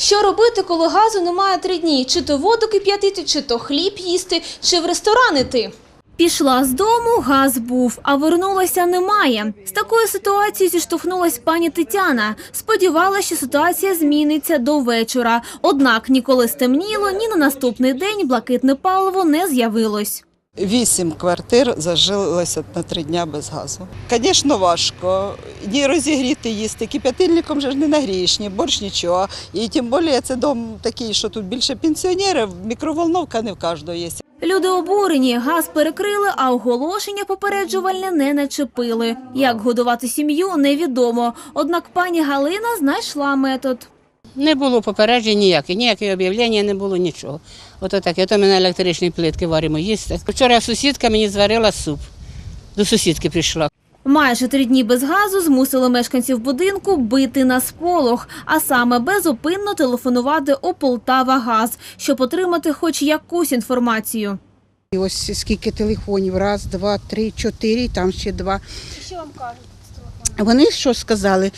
Що робити, коли газу немає три дні? Чи то воду кип'ятити, чи то хліб їсти, чи в ресторан іти? Пішла з дому, газ був, а вернулася немає. З такою ситуацією зіштовхнулась пані Тетяна. Сподівалася, що ситуація зміниться до вечора. Однак ніколи стемніло, ні на наступний день блакитне паливо не з'явилось. Вісім квартир зажилося на три дня без газу. Звісно, важко. Ні розігріти їсти. Кип'ятильником же ж не нагрієш, ні борщ, нічого. І тим більше це дом такий, що тут більше пенсіонерів, мікроволновка не в кожного є. Люди обурені, газ перекрили, а оголошення попереджувальне не начепили. Як годувати сім'ю, невідомо. Однак пані Галина знайшла метод. Не було попереджень ніяких, ніяких об'явлення не було нічого. Ото таке, то ми на електричній плитки варимо їсти. Вчора сусідка мені зварила суп. До сусідки прийшла. Майже три дні без газу змусили мешканців будинку бити на сполох, а саме безупинно телефонувати у Полтава Газ, щоб отримати хоч якусь інформацію. І ось скільки телефонів, раз, два, три, чотири, там ще два. Що вам кажуть? Вони що сказали?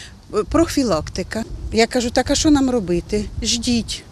Профілактика. Я кажу, так а що нам робити? Ждіть.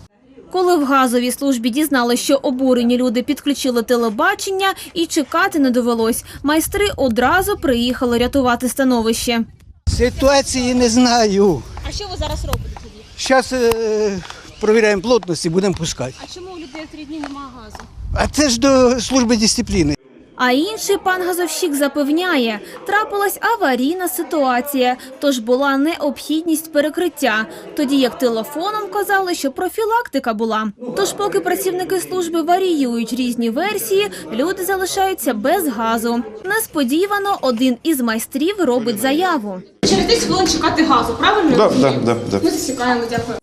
Коли в газовій службі дізнали, що обурені люди підключили телебачення і чекати не довелось, майстри одразу приїхали рятувати становище. Ситуації не знаю. А що ви зараз робите тоді? Зараз е, провіряємо плотність і будемо пускати. А чому у людей три дні немає газу? А це ж до служби дисципліни. А інший пан газовщик запевняє, трапилась аварійна ситуація, тож була необхідність перекриття. Тоді як телефоном казали, що профілактика була. Тож, поки працівники служби варіюють різні версії, люди залишаються без газу. Несподівано один із майстрів робить заяву. Через 10 хвилин чекати газу, правильно? Да, да, да, да. Ми засікаємо, дякую.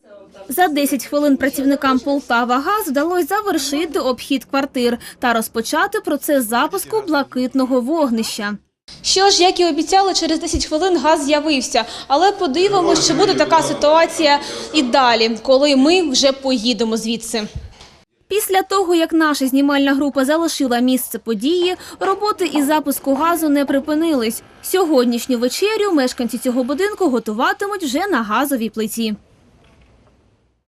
За 10 хвилин працівникам Полтава Газ вдалося завершити обхід квартир та розпочати процес запуску блакитного вогнища. Що ж, як і обіцяли, через 10 хвилин газ з'явився. Але подивимося, чи буде така ситуація і далі, коли ми вже поїдемо звідси. Після того, як наша знімальна група залишила місце події, роботи із запуску газу не припинились. Сьогоднішню вечерю мешканці цього будинку готуватимуть вже на газовій плиті.